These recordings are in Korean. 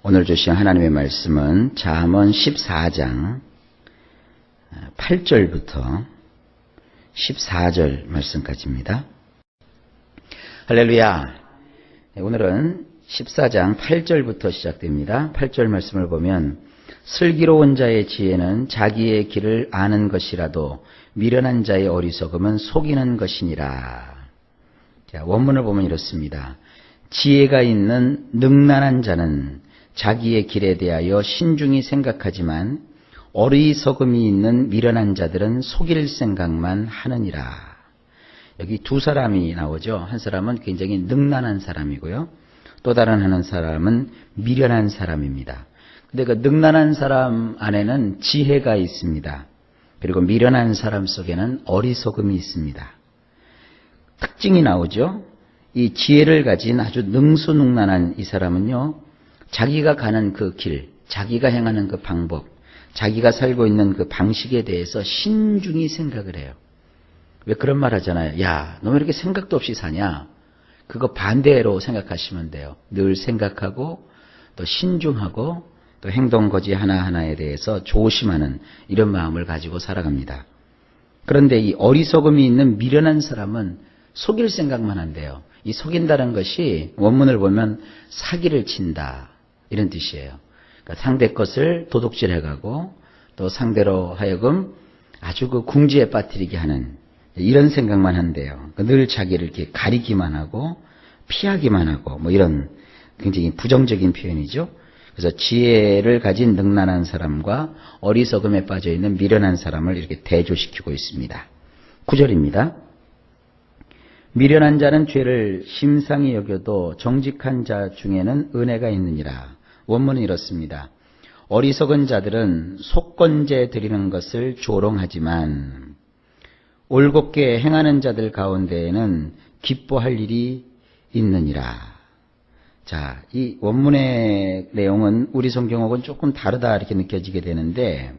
오늘 주신 하나님의 말씀은 잠언 14장 8절부터 14절 말씀까지입니다. 할렐루야. 네, 오늘은 14장 8절부터 시작됩니다. 8절 말씀을 보면 슬기로운 자의 지혜는 자기의 길을 아는 것이라도 미련한 자의 어리석음은 속이는 것이니라. 자, 원문을 보면 이렇습니다. 지혜가 있는 능란한 자는 자기의 길에 대하여 신중히 생각하지만 어리석음이 있는 미련한 자들은 속일 생각만 하느니라. 여기 두 사람이 나오죠. 한 사람은 굉장히 능란한 사람이고요. 또 다른 하는 사람은 미련한 사람입니다. 근데 그 능란한 사람 안에는 지혜가 있습니다. 그리고 미련한 사람 속에는 어리석음이 있습니다. 특징이 나오죠. 이 지혜를 가진 아주 능수능란한 이 사람은요, 자기가 가는 그 길, 자기가 행하는 그 방법, 자기가 살고 있는 그 방식에 대해서 신중히 생각을 해요. 왜 그런 말 하잖아요. 야, 너 왜 이렇게 생각도 없이 사냐? 그거 반대로 생각하시면 돼요. 늘 생각하고 또 신중하고 또 행동 거지 하나하나에 대해서 조심하는 이런 마음을 가지고 살아갑니다. 그런데 이 어리석음이 있는 미련한 사람은 속일 생각만 한대요. 이 속인다는 것이 원문을 보면 사기를 친다. 이런 뜻이에요. 그러니까 상대 것을 도둑질해가고 또 상대로 하여금 아주 그 궁지에 빠뜨리게 하는 이런 생각만 한대요. 그러니까 늘 자기를 이렇게 가리기만 하고 피하기만 하고 뭐 이런 굉장히 부정적인 표현이죠. 그래서 지혜를 가진 능란한 사람과 어리석음에 빠져 있는 미련한 사람을 이렇게 대조시키고 있습니다. 9절입니다. 미련한 자는 죄를 심상히 여겨도 정직한 자 중에는 은혜가 있느니라. 원문은 이렇습니다. 어리석은 자들은 속건제 드리는 것을 조롱하지만 올곧게 행하는 자들 가운데에는 기뻐할 일이 있느니라. 자, 이 원문의 내용은 우리 성경하고는 조금 다르다 이렇게 느껴지게 되는데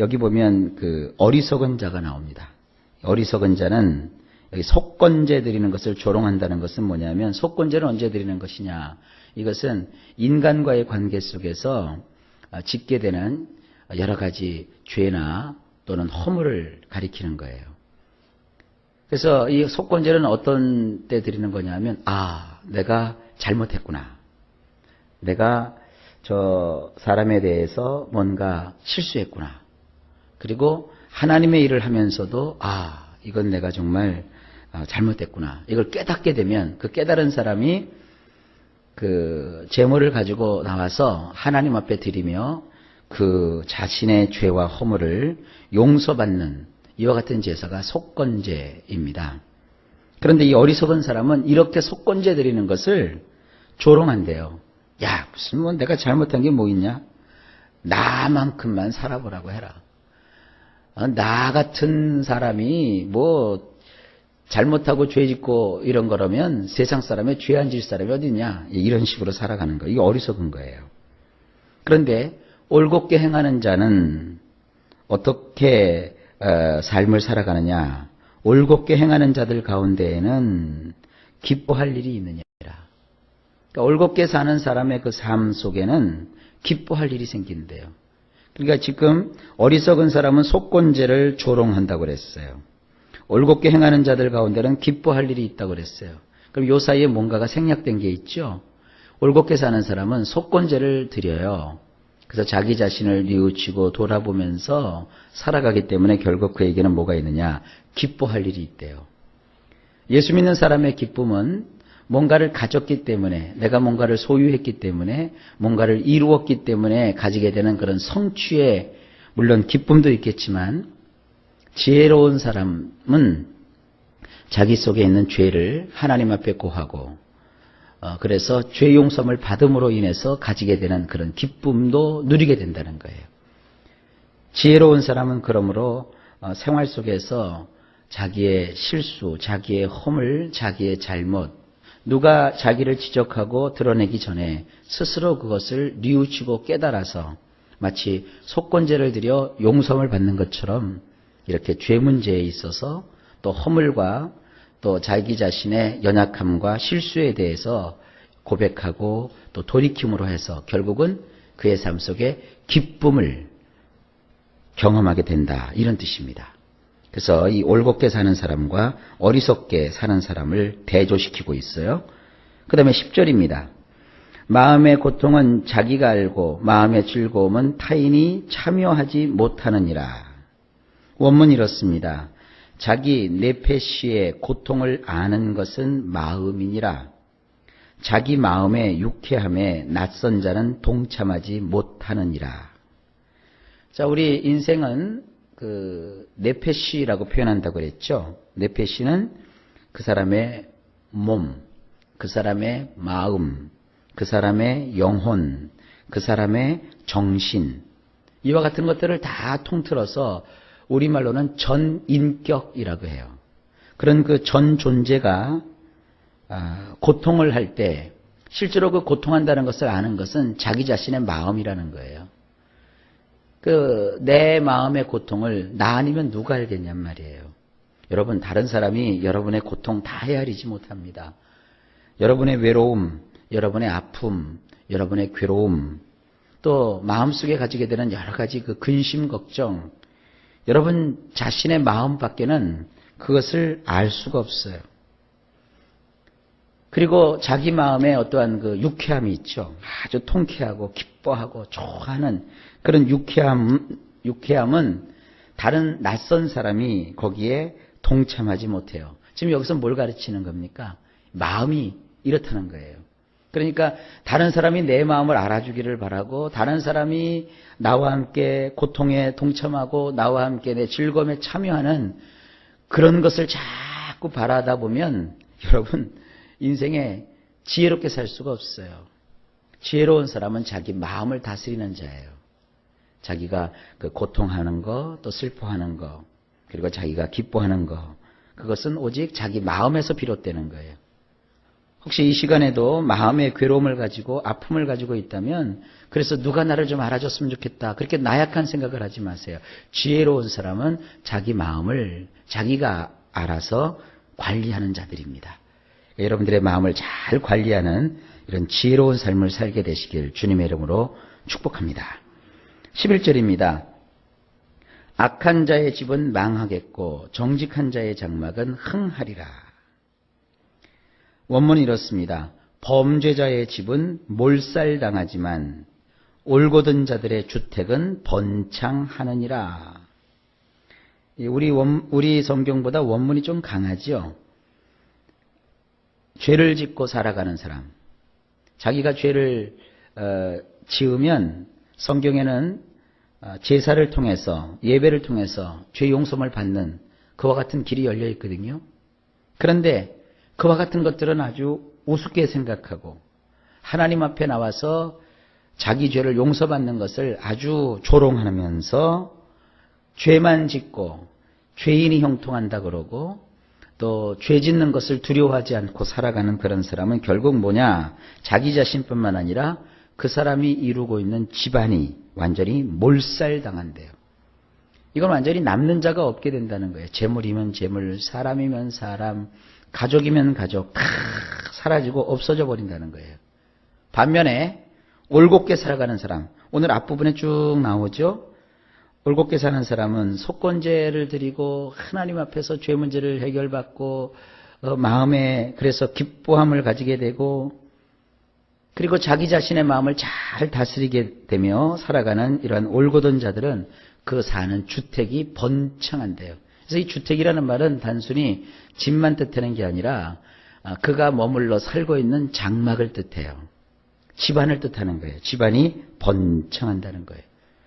여기 보면 그 어리석은 자가 나옵니다. 어리석은 자는 여기 속건제 드리는 것을 조롱한다는 것은 뭐냐면 속건제를 언제 드리는 것이냐. 이것은 인간과의 관계 속에서 짓게 되는 여러 가지 죄나 또는 허물을 가리키는 거예요. 그래서 이 속건제는 어떤 때 드리는 거냐면, 아, 내가 잘못했구나. 내가 저 사람에 대해서 뭔가 실수했구나. 그리고 하나님의 일을 하면서도, 아, 이건 내가 정말 잘못했구나. 이걸 깨닫게 되면 그 깨달은 사람이 그 재물을 가지고 나와서 하나님 앞에 드리며 그 자신의 죄와 허물을 용서받는 이와 같은 제사가 속건제입니다. 그런데 이 어리석은 사람은 이렇게 속건제 드리는 것을 조롱한대요. 야, 무슨 뭐 내가 잘못한 게 뭐 있냐? 나만큼만 살아보라고 해라. 나 같은 사람이 뭐 잘못하고 죄 짓고 이런 거라면 세상 사람의 죄 안 질 사람이 어딨냐? 이런 식으로 살아가는 거. 이게 어리석은 거예요. 그런데 올곧게 행하는 자는 어떻게 삶을 살아가느냐? 올곧게 행하는 자들 가운데에는 기뻐할 일이 있느냐라. 그러니까 올곧게 사는 사람의 그 삶 속에는 기뻐할 일이 생긴대요. 그러니까 지금 어리석은 사람은 속건제를 조롱한다고 그랬어요. 올곧게 행하는 자들 가운데는 기뻐할 일이 있다고 그랬어요. 그럼 요 사이에 뭔가가 생략된 게 있죠. 올곧게 사는 사람은 속건제를 드려요. 그래서 자기 자신을 뉘우치고 돌아보면서 살아가기 때문에 결국 그에게는 뭐가 있느냐? 기뻐할 일이 있대요. 예수 믿는 사람의 기쁨은 뭔가를 가졌기 때문에, 내가 뭔가를 소유했기 때문에, 뭔가를 이루었기 때문에 가지게 되는 그런 성취의, 물론 기쁨도 있겠지만, 지혜로운 사람은 자기 속에 있는 죄를 하나님 앞에 고하고 어, 그래서 죄 용서를 받음으로 인해서 가지게 되는 그런 기쁨도 누리게 된다는 거예요. 지혜로운 사람은 그러므로 어, 생활 속에서 자기의 실수, 자기의 허물, 자기의 잘못, 누가 자기를 지적하고 드러내기 전에 스스로 그것을 뉘우치고 깨달아서 마치 속건제를 들여 용서를 받는 것처럼 이렇게 죄 문제에 있어서 또 허물과 또 자기 자신의 연약함과 실수에 대해서 고백하고 또 돌이킴으로 해서 결국은 그의 삶 속에 기쁨을 경험하게 된다. 이런 뜻입니다. 그래서 이 올곧게 사는 사람과 어리석게 사는 사람을 대조시키고 있어요. 그 다음에 10절입니다. 마음의 고통은 자기가 알고 마음의 즐거움은 타인이 참여하지 못하느니라. 원문 이렇습니다. 자기 네페시의 고통을 아는 것은 마음이니라. 자기 마음의 유쾌함에 낯선 자는 동참하지 못하느니라. 자, 우리 인생은 그 네페시라고 표현한다고 그랬죠. 네페시는 그 사람의 몸, 그 사람의 마음, 그 사람의 영혼, 그 사람의 정신 이와 같은 것들을 다 통틀어서 우리말로는 전인격이라고 해요. 그런 그 전 존재가 아, 고통을 할 때 실제로 그 고통한다는 것을 아는 것은 자기 자신의 마음이라는 거예요. 그 내 마음의 고통을 나 아니면 누가 알겠냔 말이에요. 여러분 다른 사람이 여러분의 고통 다 헤아리지 못합니다. 여러분의 외로움, 여러분의 아픔, 여러분의 괴로움, 또 마음속에 가지게 되는 여러 가지 그 근심 걱정, 여러분 자신의 마음 밖에는 그것을 알 수가 없어요. 그리고 자기 마음에 어떠한 그 유쾌함이 있죠. 아주 통쾌하고 기뻐하고 좋아하는 그런 유쾌함, 유쾌함은 다른 낯선 사람이 거기에 동참하지 못해요. 지금 여기서 뭘 가르치는 겁니까? 마음이 이렇다는 거예요. 그러니까 다른 사람이 내 마음을 알아주기를 바라고 다른 사람이 나와 함께 고통에 동참하고 나와 함께 내 즐거움에 참여하는 그런 것을 자꾸 바라다 보면 여러분 인생에 지혜롭게 살 수가 없어요. 지혜로운 사람은 자기 마음을 다스리는 자예요. 자기가 그 고통하는 거, 또 슬퍼하는 거, 그리고 자기가 기뻐하는 거, 그것은 오직 자기 마음에서 비롯되는 거예요. 혹시 이 시간에도 마음의 괴로움을 가지고 아픔을 가지고 있다면 그래서 누가 나를 좀 알아줬으면 좋겠다. 그렇게 나약한 생각을 하지 마세요. 지혜로운 사람은 자기 마음을 자기가 알아서 관리하는 자들입니다. 여러분들의 마음을 잘 관리하는 이런 지혜로운 삶을 살게 되시길 주님의 이름으로 축복합니다. 11절입니다. 악한 자의 집은 망하겠고 정직한 자의 장막은 흥하리라. 원문이 이렇습니다. 범죄자의 집은 몰살당하지만 올곧은 자들의 주택은 번창하느니라. 우리 원, 우리 성경보다 원문이 좀 강하죠. 죄를 짓고 살아가는 사람, 자기가 죄를 어, 지으면 성경에는 어, 제사를 통해서 예배를 통해서 죄 용서를 받는 그와 같은 길이 열려 있거든요. 그런데 그와 같은 것들은 아주 우습게 생각하고 하나님 앞에 나와서 자기 죄를 용서받는 것을 아주 조롱하면서 죄만 짓고 죄인이 형통한다 그러고 또 죄 짓는 것을 두려워하지 않고 살아가는 그런 사람은 결국 뭐냐? 자기 자신뿐만 아니라 그 사람이 이루고 있는 집안이 완전히 몰살당한대요. 이건 완전히 남는 자가 없게 된다는 거예요. 재물이면 재물, 사람이면 사람, 가족이면 가족 다 사라지고 없어져 버린다는 거예요. 반면에 올곧게 살아가는 사람, 오늘 앞부분에 쭉 나오죠. 올곧게 사는 사람은 속건제를 드리고 하나님 앞에서 죄 문제를 해결받고 어, 마음에 그래서 기뻐함을 가지게 되고 그리고 자기 자신의 마음을 잘 다스리게 되며 살아가는 이러한 올곧은 자들은 그 사는 주택이 번창한대요. 그래서 이 주택이라는 말은 단순히 집만 뜻하는 게 아니라 아, 그가 머물러 살고 있는 장막을 뜻해요. 집안을 뜻하는 거예요. 집안이 번창한다는 거예요.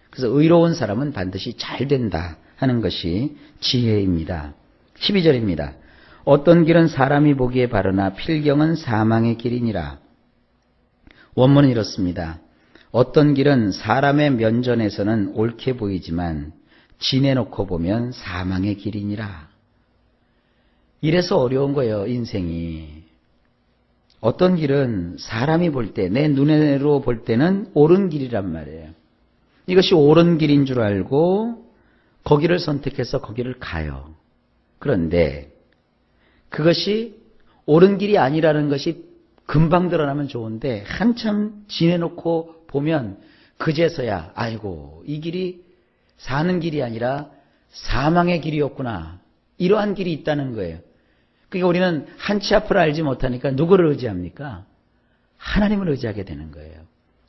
그래서 의로운 사람은 반드시 잘 된다 하는 것이 지혜입니다. 12절입니다. 어떤 길은 사람이 보기에 바르나 필경은 사망의 길이니라. 원문은 이렇습니다. 어떤 길은 사람의 면전에서는 옳게 보이지만 지내놓고 보면 사망의 길이니라. 이래서 어려운 거예요, 인생이. 어떤 길은 사람이 볼 때, 내 눈으로 볼 때는 옳은 길이란 말이에요. 이것이 옳은 길인 줄 알고 거기를 선택해서 거기를 가요. 그런데 그것이 옳은 길이 아니라는 것이 금방 드러나면 좋은데 한참 지내놓고 보면 그제서야 아이고 이 길이 사는 길이 아니라 사망의 길이었구나. 이러한 길이 있다는 거예요. 그러니까 우리는 한치 앞을 알지 못하니까 누구를 의지합니까? 하나님을 의지하게 되는 거예요.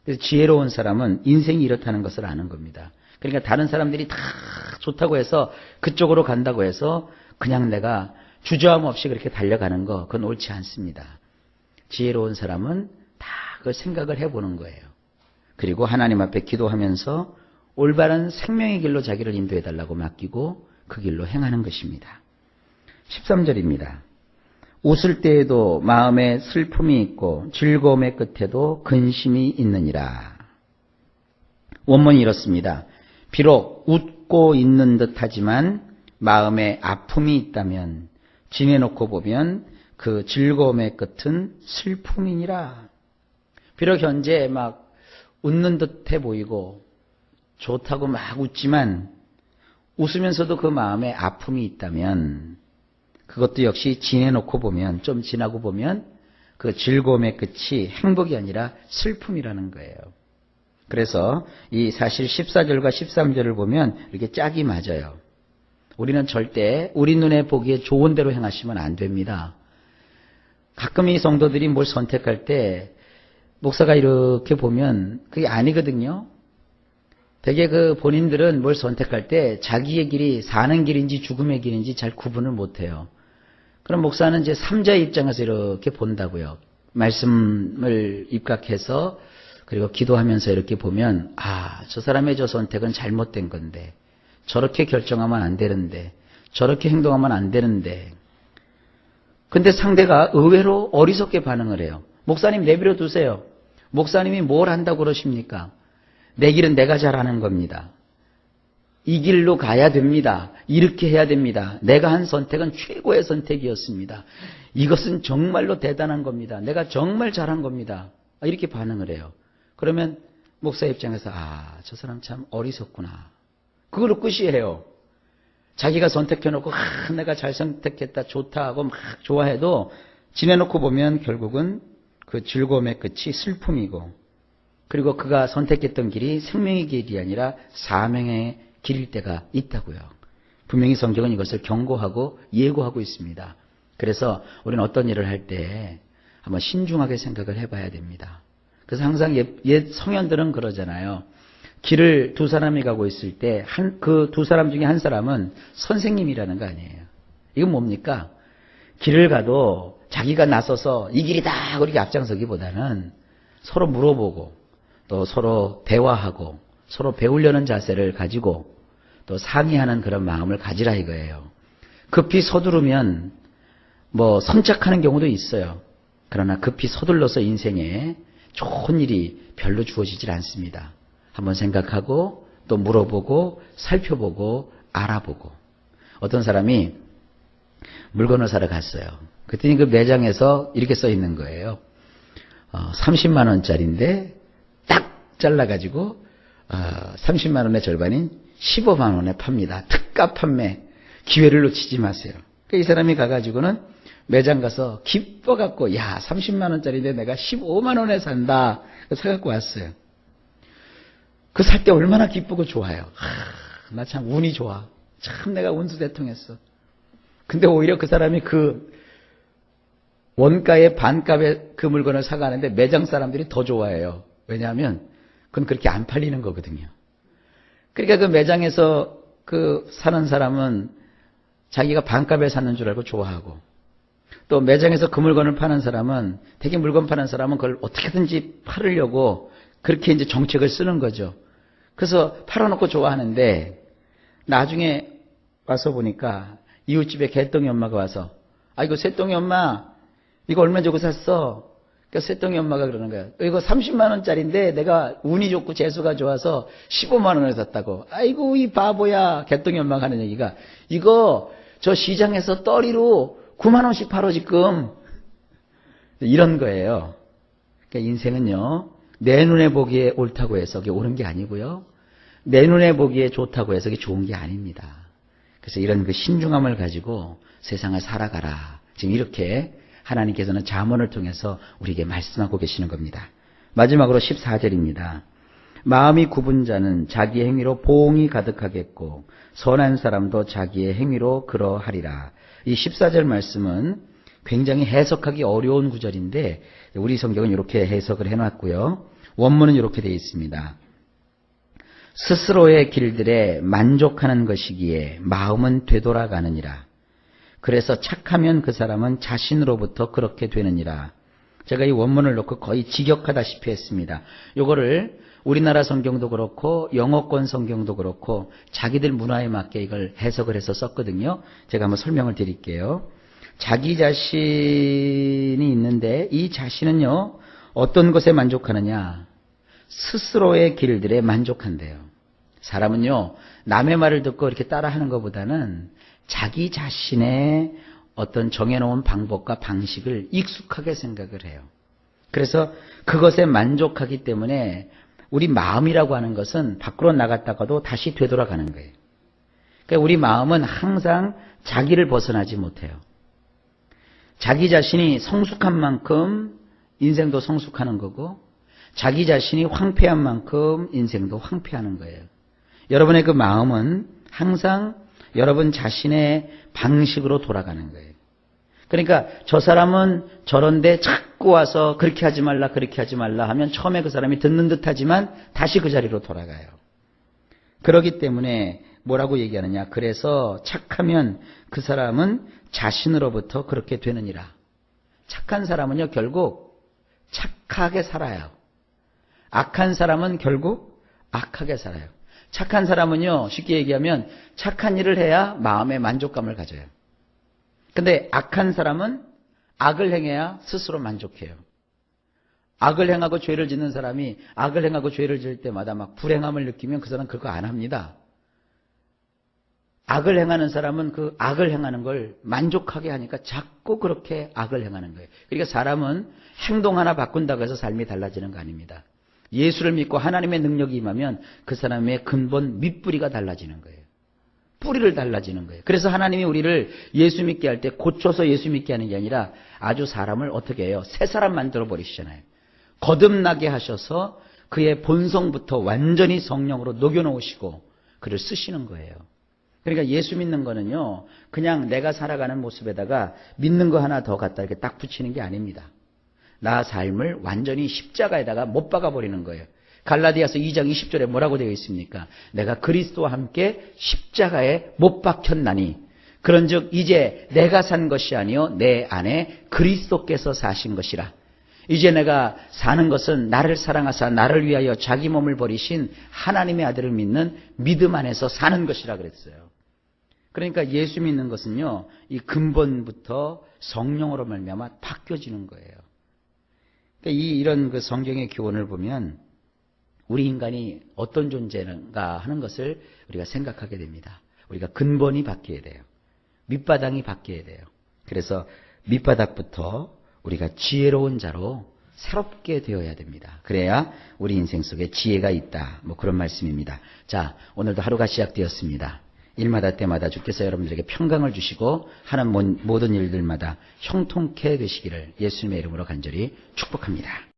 그래서 지혜로운 사람은 인생이 이렇다는 것을 아는 겁니다. 그러니까 다른 사람들이 다 좋다고 해서 그쪽으로 간다고 해서 그냥 내가 주저함 없이 그렇게 달려가는 거 그건 옳지 않습니다. 지혜로운 사람은 다 그 생각을 해보는 거예요. 그리고 하나님 앞에 기도하면서 올바른 생명의 길로 자기를 인도해 달라고 맡기고 그 길로 행하는 것입니다. 13절입니다. 웃을 때에도 마음에 슬픔이 있고 즐거움의 끝에도 근심이 있느니라. 원문이 이렇습니다. 비록 웃고 있는 듯 하지만 마음에 아픔이 있다면 지내놓고 보면 그 즐거움의 끝은 슬픔이니라. 비록 현재 막 웃는 듯해 보이고 좋다고 막 웃지만 웃으면서도 그 마음에 아픔이 있다면 그것도 역시 지내놓고 보면 좀 지나고 보면 그 즐거움의 끝이 행복이 아니라 슬픔이라는 거예요. 그래서 이 사실 14절과 13절을 보면 이렇게 짝이 맞아요. 우리는 절대 우리 눈에 보기에 좋은 대로 행하시면 안 됩니다. 가끔 이 성도들이 뭘 선택할 때 목사가 이렇게 보면 그게 아니거든요. 되게 그 본인들은 뭘 선택할 때 자기의 길이 사는 길인지 죽음의 길인지 잘 구분을 못해요. 그럼 목사는 이제 삼자의 입장에서 이렇게 본다고요. 말씀을 입각해서 그리고 기도하면서 이렇게 보면 아, 저 사람의 저 선택은 잘못된 건데 저렇게 결정하면 안 되는데 저렇게 행동하면 안 되는데 근데 상대가 의외로 어리석게 반응을 해요. 목사님 내버려 두세요. 목사님이 뭘 한다고 그러십니까? 내 길은 내가 잘하는 겁니다. 이 길로 가야 됩니다. 이렇게 해야 됩니다. 내가 한 선택은 최고의 선택이었습니다. 이것은 정말로 대단한 겁니다. 내가 정말 잘한 겁니다. 이렇게 반응을 해요. 그러면 목사 입장에서 아, 저 사람 참 어리석구나. 그걸로 끝이에요. 자기가 선택해놓고 아, 내가 잘 선택했다, 좋다 하고 막 좋아해도 지내놓고 보면 결국은 그 즐거움의 끝이 슬픔이고 그리고 그가 선택했던 길이 생명의 길이 아니라 사명의 길일 때가 있다고요. 분명히 성경은 이것을 경고하고 예고하고 있습니다. 그래서 우리는 어떤 일을 할 때 한번 신중하게 생각을 해봐야 됩니다. 그래서 항상 옛, 옛 성현들은 그러잖아요. 길을 두 사람이 가고 있을 때 한 그 두 사람 중에 한 사람은 선생님이라는 거 아니에요. 이건 뭡니까? 길을 가도 자기가 나서서 이 길이다 그렇게 앞장서기보다는 서로 물어보고 또 서로 대화하고 서로 배우려는 자세를 가지고 또 상의하는 그런 마음을 가지라 이거예요. 급히 서두르면 뭐 선착하는 경우도 있어요. 그러나 급히 서둘러서 인생에 좋은 일이 별로 주어지질 않습니다. 한번 생각하고 또 물어보고 살펴보고 알아보고 어떤 사람이 물건을 사러 갔어요. 그랬더니 그 매장에서 이렇게 써 있는 거예요. 어, 30만 원짜리인데 딱 잘라가지고 어, 30만 원의 절반인 15만 원에 팝니다. 특가 판매. 기회를 놓치지 마세요. 그러니까 이 사람이 가가지고는 매장 가서 기뻐갖고 야 30만 원짜리인데 내가 15만 원에 산다. 사갖고 왔어요. 그 살 때 얼마나 기쁘고 좋아요. 나 참 운이 좋아. 참 내가 운수 대통했어. 근데 오히려 그 사람이 그 원가의 반값에 그 물건을 사가는데 매장 사람들이 더 좋아해요. 왜냐하면 그건 그렇게 안 팔리는 거거든요. 그러니까 그 매장에서 그 사는 사람은 자기가 반값에 사는 줄 알고 좋아하고 또 매장에서 그 물건을 파는 사람은 되게 물건 파는 사람은 그걸 어떻게든지 팔으려고 그렇게 이제 정책을 쓰는 거죠. 그래서 팔아놓고 좋아하는데 나중에 와서 보니까 이웃집에 개똥이 엄마가 와서 아 이거 새똥이 엄마 이거 얼마 주고 샀어? 그러니까 새똥이 엄마가 그러는 거야. 이거 30만 원짜리인데 내가 운이 좋고 재수가 좋아서 15만 원을 샀다고. 아이고 이 바보야. 개똥이 엄마가 하는 얘기가 이거 저 시장에서 떨이로 9만 원씩 팔어 지금. 이런 거예요. 그러니까 인생은요. 내 눈에 보기에 옳다고 해서 그게 옳은 게 아니고요. 내 눈에 보기에 좋다고 해서 그게 좋은 게 아닙니다. 그래서 이런 그 신중함을 가지고 세상을 살아가라. 지금 이렇게 하나님께서는 자문을 통해서 우리에게 말씀하고 계시는 겁니다. 마지막으로 14절입니다. 마음이 굽은 자는 자기의 행위로 보응이 가득하겠고 선한 사람도 자기의 행위로 그러하리라. 이 14절 말씀은 굉장히 해석하기 어려운 구절인데 우리 성경은 이렇게 해석을 해놨고요. 원문은 이렇게 되어 있습니다. 스스로의 길들에 만족하는 것이기에 마음은 되돌아가느니라. 그래서 착하면 그 사람은 자신으로부터 그렇게 되느니라. 제가 이 원문을 놓고 거의 직역하다시피 했습니다. 요거를 우리나라 성경도 그렇고 영어권 성경도 그렇고 자기들 문화에 맞게 이걸 해석을 해서 썼거든요. 제가 한번 설명을 드릴게요. 자기 자신이 있는데 이 자신은요. 어떤 것에 만족하느냐? 스스로의 길들에 만족한대요. 사람은요, 남의 말을 듣고 이렇게 따라하는 것보다는 자기 자신의 어떤 정해놓은 방법과 방식을 익숙하게 생각을 해요. 그래서 그것에 만족하기 때문에 우리 마음이라고 하는 것은 밖으로 나갔다가도 다시 되돌아가는 거예요. 그러니까 우리 마음은 항상 자기를 벗어나지 못해요. 자기 자신이 성숙한 만큼 인생도 성숙하는 거고, 자기 자신이 황폐한 만큼 인생도 황폐하는 거예요. 여러분의 그 마음은 항상 여러분 자신의 방식으로 돌아가는 거예요. 그러니까 저 사람은 저런데 자꾸 와서 그렇게 하지 말라, 그렇게 하지 말라 하면 처음에 그 사람이 듣는 듯 하지만 다시 그 자리로 돌아가요. 그러기 때문에 뭐라고 얘기하느냐. 그래서 착하면 그 사람은 자신으로부터 그렇게 되느니라. 착한 사람은요, 결국 착하게 살아요. 악한 사람은 결국 악하게 살아요. 착한 사람은요, 쉽게 얘기하면 착한 일을 해야 마음의 만족감을 가져요. 근데 악한 사람은 악을 행해야 스스로 만족해요. 악을 행하고 죄를 짓는 사람이 악을 행하고 죄를 지을 때마다 막 불행함을 느끼면 그 사람은 그거 안 합니다. 악을 행하는 사람은 그 악을 행하는 걸 만족하게 하니까 자꾸 그렇게 악을 행하는 거예요. 그러니까 사람은 행동 하나 바꾼다고 해서 삶이 달라지는 거 아닙니다. 예수를 믿고 하나님의 능력이 임하면 그 사람의 근본 밑뿌리가 달라지는 거예요. 뿌리를 달라지는 거예요. 그래서 하나님이 우리를 예수 믿게 할 때 고쳐서 예수 믿게 하는 게 아니라 아주 사람을 어떻게 해요? 새 사람 만들어 버리시잖아요. 거듭나게 하셔서 그의 본성부터 완전히 성령으로 녹여놓으시고 그를 쓰시는 거예요. 그러니까 예수 믿는 거는요, 그냥 내가 살아가는 모습에다가 믿는 거 하나 더 갖다 이렇게 딱 붙이는 게 아닙니다. 나 삶을 완전히 십자가에다가 못 박아 버리는 거예요. 갈라디아서 2장 20절에 뭐라고 되어 있습니까? 내가 그리스도와 함께 십자가에 못 박혔나니 그런즉 이제 내가 산 것이 아니요 내 안에 그리스도께서 사신 것이라. 이제 내가 사는 것은 나를 사랑하사 나를 위하여 자기 몸을 버리신 하나님의 아들을 믿는 믿음 안에서 사는 것이라 그랬어요. 그러니까 예수 믿는 것은요. 이 근본부터 성령으로 말미암아 바뀌어지는 거예요. 그러니까 이 이런 그 성경의 교훈을 보면 우리 인간이 어떤 존재인가 하는 것을 우리가 생각하게 됩니다. 우리가 근본이 바뀌어야 돼요. 밑바닥이 바뀌어야 돼요. 그래서 밑바닥부터 우리가 지혜로운 자로 새롭게 되어야 됩니다. 그래야 우리 인생 속에 지혜가 있다. 뭐 그런 말씀입니다. 자, 오늘도 하루가 시작되었습니다. 일마다 때마다 주께서 여러분들에게 평강을 주시고 하는 모든 일들마다 형통케 되시기를 예수님의 이름으로 간절히 축복합니다.